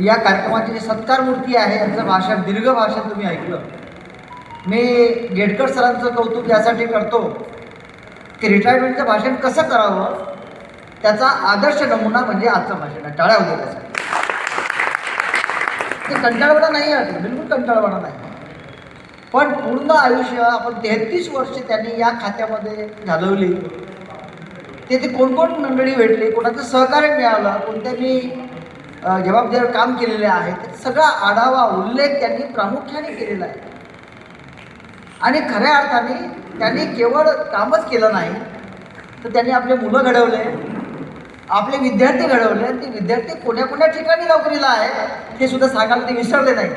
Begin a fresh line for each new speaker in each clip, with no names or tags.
या कार्यक्रमाची जी सत्कार मूर्ती आहे यांचं भाषण दीर्घ भाषण तुम्ही ऐकलं. मी गेडकर सरांचं कौतुक यासाठी करतो की रिटायरमेंटचं भाषण कसं करावं त्याचा आदर्श नमुना म्हणजे आजचं भाषण आहे टाळ्या होते त्यासाठी ते कंटाळवाणा नाही आहे बिलकुल कंटाळवाणा नाही पण पूर्ण आयुष्य आपण तेहतीस वर्ष त्यांनी या खात्यामध्ये घालवली. ते कोणकोण मंडळी भेटली कोणाचं सहकार्य मिळालं कोणत्या मी जबाबदार काम केलेले आहे सगळा आढावा उल्लेख त्यांनी प्रामुख्याने केलेला आहे. आणि खऱ्या अर्थाने त्यांनी केवळ कामच केलं नाही तर त्यांनी आपले मुलं घडवले आपले विद्यार्थी घडवले ते विद्यार्थी कोण्या कोण्या ठिकाणी नोकरीला आहे हे सुद्धा सांगायला ते विसरले नाही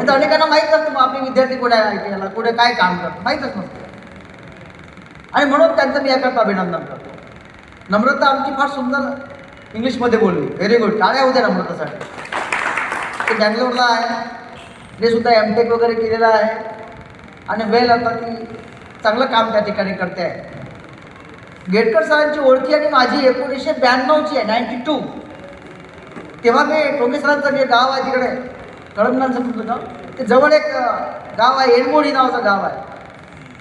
आता अनेकांना माहीत नसतं मग आपले विद्यार्थी कुठे आय कुठे काय काम करतो माहीतच नसतं. आणि म्हणून त्यांचं मी याकरता अभिनंदन करतो. नम्रता आमची फार सुंदर इंग्लिशमध्ये बोलली व्हेरी गुड टाळ्या होत्या नम्रतासाठी ते बँगलोरला आहे. ते सुद्धा एम टेक वगैरे केलेलं आहे. आणि वेल आता ती चांगलं काम त्या ठिकाणी करते आहे. गेटकर सरांची ओळखी आणि माझी एकोणीसशे ब्याण्णवची आहे नाईन्टी टू तेव्हा मी टोंगे सरांचं जे गाव आहे तिकडे कळमनांचं तुमचं गाव? ते जवळ एक गाव आहे येणमोळी नावाचं गाव आहे.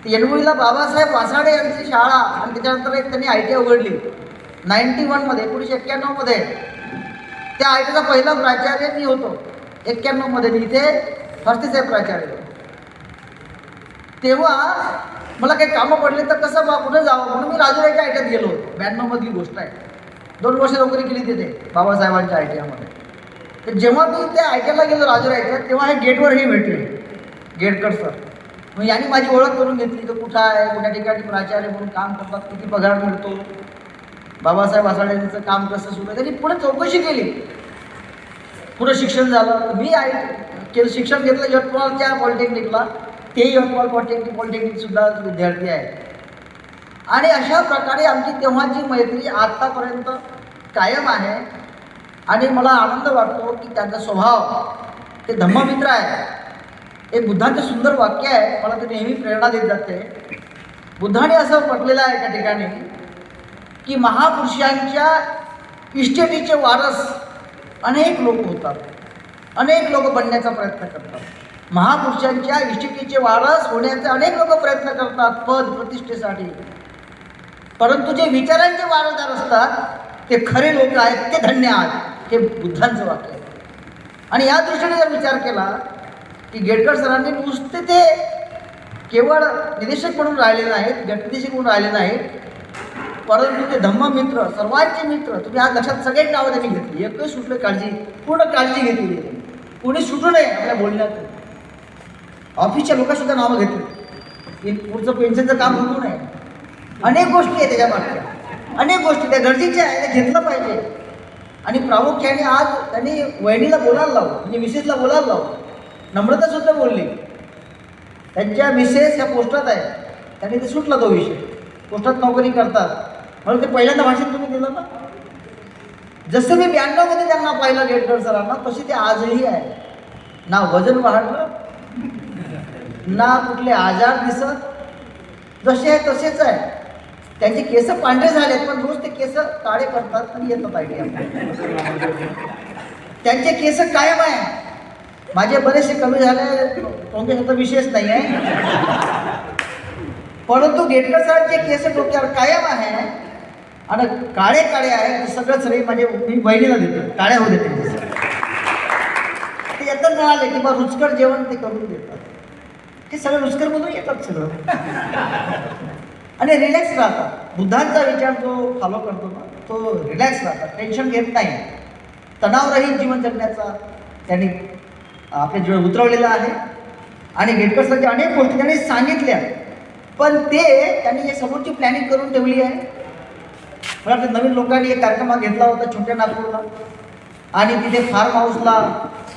ते येणमोडीला बाबासाहेब वासाडे यांची शाळा आणि त्याच्यानंतर एक त्यांनी आय टी उघडली. नाईन्टी वनमध्ये एकोणीसशे एक्क्याण्णवमध्ये त्या आय टीचा पहिला प्राचार्य मी होतो. एक्क्याण्णवमध्ये मी इथे फस्तीचे प्राचार्य तेव्हा मला काही कामं पडले तर कसं बा कुठे जावं? म्हणून मी राजुराच्या आय टीत गेलो होतो. ब्याण्णवमधली गोष्ट आहे. दोन वर्ष नोकरी केली तिथे बाबासाहेबांच्या आय टी आयमध्ये तर जेव्हा मी त्या आय टीला गेलो राजुराच्या तेव्हा हे गेटवर हे भेटले गेटकर सर. मग यांनी माझी ओळख करून घेतली तर कुठं आहे कुठ्या ठिकाणी प्राचार्य म्हणून काम करतात किती पगार मिळतो? बाबासाहेब आसाड्यांचं काम कसं सुरू त्यांनी पुढे चौकशी केली. पुढं शिक्षण झालं. मी आय केलं शिक्षण घेतलं यवतमाळच्या पॉलिटेक्निकला ते यवतमाळ पॉलिटेक्निक पॉलिटेक्निकसुद्धा विद्यार्थी आहे आणि अशा प्रकारे आमची तेव्हाची मैत्री आत्तापर्यंत कायम आहे आणि मला आनंद वाटतो की त्यांचा स्वभाव ते धम्ममित्र आहे एक बुद्धाचं सुंदर वाक्य आहे मला ते नेहमी प्रेरणा देत जाते. बुद्धाने असं म्हटलेलं आहे त्या ठिकाणी की महापुरुषांच्या इस्टेटीचे वारस अनेक लोक होतात. अनेक लोक बनण्याचा प्रयत्न करतात. महापुरुषांच्या इष्टिकीचे वारस होण्याचे अनेक लोक प्रयत्न करतात पद प्रतिष्ठेसाठी. परंतु जे विचारांचे वारसदार असतात ते खरे लोक आहेत ते धन्य आहेत हे बुद्धांचं वाक्य आहे. आणि या दृष्टीने जर विचार केला की गेडकर सरांनी नुसते ते केवळ निदेशक म्हणून राहिले नाहीत गटनिदेशक म्हणून राहिले नाहीत परंतु ते धम्ममित्र सर्वांचे मित्र तुम्ही आज लक्षात सगळ्यांची नावं त्यांनी घेतली. एकच सुटलं काळजी पूर्ण काळजी घेतली कोणी सुटू नये आपल्या बोलण्यात. ऑफिसच्या लोकांसुद्धा नावं घेतली. की पुढचं पेन्शनचं काम होऊ नये. अनेक गोष्टी आहेत त्याच्या मागच्या. अनेक गोष्टी त्या गरजेच्या आहे त्या घेतलं पाहिजे. आणि प्रामुख्याने आज त्यांनी वहिनीला बोलायला लावलं. म्हणजे मिसेसला बोलायला लावलं. नम्रतासुद्धा बोलली. त्यांच्या मिसेस ह्या पोस्टात आहे त्यांनी ते सुटला तो विषय. पोस्टात नोकरी करतात. म्हणून ते पहिल्यांदा भाषण तुम्ही दिलं ना? जसं मी ब्याण्णवमध्ये त्यांना पाहिलं गेटकर सरांना तशी ते आजही आहे. ना वजन वाढलं ना कुठले आजार दिसत जसे आहे तसेच आहे. त्यांचे केस पांढरे झालेत पण रोज ते केस काळे करतात आणि येतात आयडिया. त्यांचे केस कायम आहे. माझे बरेचसे कमी झाले कोणत्याचा विशेष नाही आहे परंतु गेटकर सरांचे केस डोक्यावर कायम आहे. आणि काळे काळे आहे ते सगळं सगळे माझे म्हणजे मी बहिणीला देतो. काळ्या होऊ देते. ते सगळे. ते येतात की बा रुचकर जेवण ते करून देतात. हे सगळं रुचकरमधून येतात सगळं. आणि रिलॅक्स राहतात. बुद्धांचा विचार जो फॉलो करतो ना तो रिलॅक्स राहतात. टेन्शन घेत नाही. तणावरहित जीवन जगण्याचा त्यांनी आपल्या जीवन उतरवलेलं आहे. आणि गेटकर सरांच्या अनेक गोष्टी त्यांनी सांगितल्या. पण ते त्यांनी जे समोरची प्लॅनिंग करून ठेवली आहे मला वाटतं नवीन लोकांनी एक कार्यक्रम घेतला होता छोट्या नागपूरला. आणि तिथे फार्म हाऊसला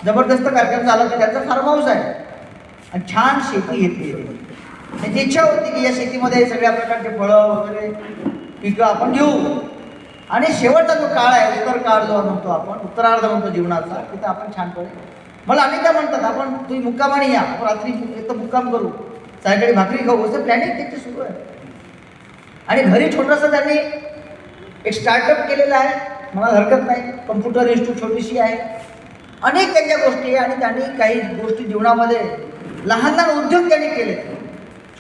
जबरदस्त कार्यक्रम झाला होता. त्यांचा फार्म हाऊस आहे. आणि छान शेती घेतली आहे त्यांची इच्छा होती की या शेतीमध्ये सगळ्या प्रकारचे फळं वगैरे पिकं आपण घेऊ. आणि शेवटचा जो काळ आहे उत्तर काळ जो म्हणतो आपण उत्तरार्ध म्हणतो जीवनाचा तिथं आपण छानपणे मला अनेकदा म्हणतात आपण तुम्ही मुक्कामाने या आपण रात्री तर मुक्काम करू. सायंकाळी भाकरी खाऊ. असं प्लॅनिंग त्याची सुरू आहे. आणि घरी छोटंसं त्यांनी एक स्टार्टअप केलेलं आहे. मला हरकत नाही. कम्प्युटर इन्स्टिट्यूट छोटीशी आहे. अनेक त्यांच्या गोष्टी आहे आणि त्यांनी काही गोष्टी जीवनामध्ये लहान लहान उद्योग त्यांनी केले.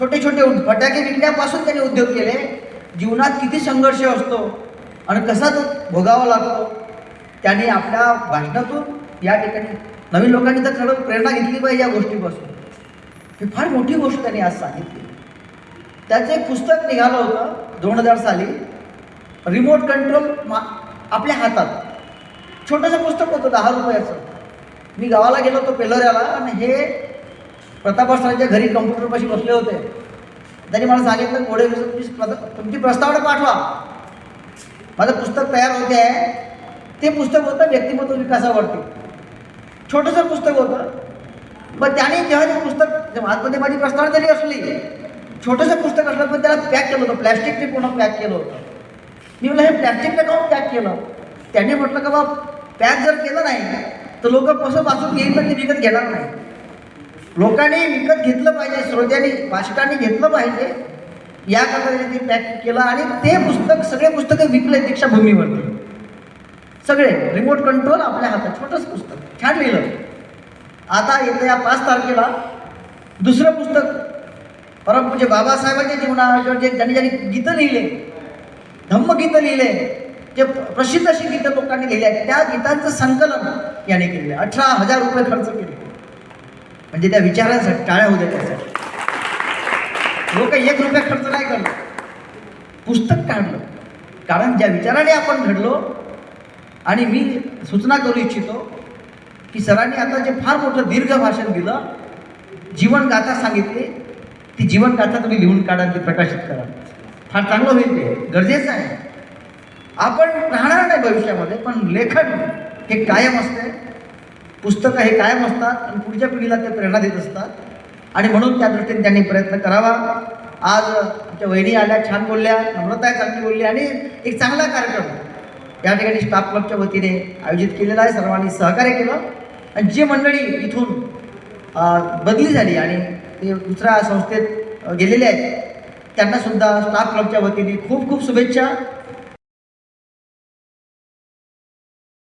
छोटे छोटे उद- फटाके विकण्यापासून त्यांनी उद्योग केले. जीवनात किती संघर्ष असतो आणि कसा तो भोगावा लागतो. त्यांनी आपल्या भाषणातून या ठिकाणी नवीन लोकांनी तर खरं प्रेरणा घेतली पाहिजे या गोष्टीपासून. ही फार मोठी गोष्ट त्यांनी आज सांगितली. त्याचं एक पुस्तक निघालं होतं दोन हजार साली. रिमोट कंट्रोल मा आपल्या हातात. छोटंसं पुस्तक होतं दहा रुपयाचं. मी गावाला गेलो होतो पेलोऱ्याला आणि हे प्रतापरावच्या घरी कम्प्युटरपाशी बसले होते. त्यांनी मला सांगितलं थोडे तुम्ही तुमची प्रस्तावना पाठवा. माझं पुस्तक तयार होते आहे. ते पुस्तक होतं व्यक्तिमत्व विकासावरती. छोटंसं पुस्तक होतं. पण त्याने जेव्हा ते पुस्तक आतमध्ये माझी प्रस्तावना जरी असली छोटंसं पुस्तक असलं पण त्याला पॅक केलं होतं. प्लॅस्टिकने पूर्ण पॅक केलं होतं. मी म्हटलं हे प्लॅस्टिकने काऊन पॅक केलं? त्यांनी म्हटलं का बा पॅक जर केलं नाही तर लोक कसं वाचून घेईल तर ते विकत घेणार नाही. लोकांनी विकत घेतलं पाहिजे श्रोत्यांनी भाषकांनी घेतलं पाहिजे. याकरता त्यांनी ते पॅक केलं आणि ते पुस्तक सगळे पुस्तकं विकले दीक्षाभूमीवरती सगळे रिमोट कंट्रोल आपल्या हातात छोटंच पुस्तक छान लिहिलं. आता येत्या या पाच तारखेला दुसरं पुस्तक परमपूजे बाबासाहेबांच्या जीवनावर जे ज्यांनी ज्यांनी गीतं लिहिले धम्मगीतं लिहिले. जे प्रसिद्ध अशी गीतं लोकांनी लिहिली आहेत त्या गीतांचं संकलन याने केलेलं आहे. अठरा हजार रुपये खर्च केले. म्हणजे त्या विचारांसाठी टाळ्या होऊ द्या त्यासाठी. लोक एक रुपया खर्च नाही करत पुस्तक काढलं. कारण ज्या विचाराने आपण घडलो आणि मी सूचना करू इच्छितो की सरांनी आता जे फार मोठं दीर्घ भाषण दिलं जीवनगाथा सांगितली ती जीवनगाथा तुम्ही लिहून काढा ती प्रकाशित करा. फार चांगलं होईल ते. गरजेचं आहे. आपण राहणार नाही भविष्यामध्ये पण लेखन हे कायम असते. पुस्तकं हे कायम असतात आणि पुढच्या पिढीला ते प्रेरणा देत असतात. आणि म्हणून त्या दृष्टीने त्यांनी प्रयत्न करावा. आज आमच्या वहिनी आल्या छान बोलल्या नम्रता चांगली बोलली आणि एक चांगला कार्यक्रम या ठिकाणी स्टाफ क्लबच्या वतीने आयोजित केलेला आहे. सर्वांनी सहकार्य केलं. आणि जी मंडळी इथून बदली झाली आणि ते दुसऱ्या संस्थेत गेलेले आहेत त्यांना सुद्धा क्लबच्या वतीने खूप खूप शुभेच्छा.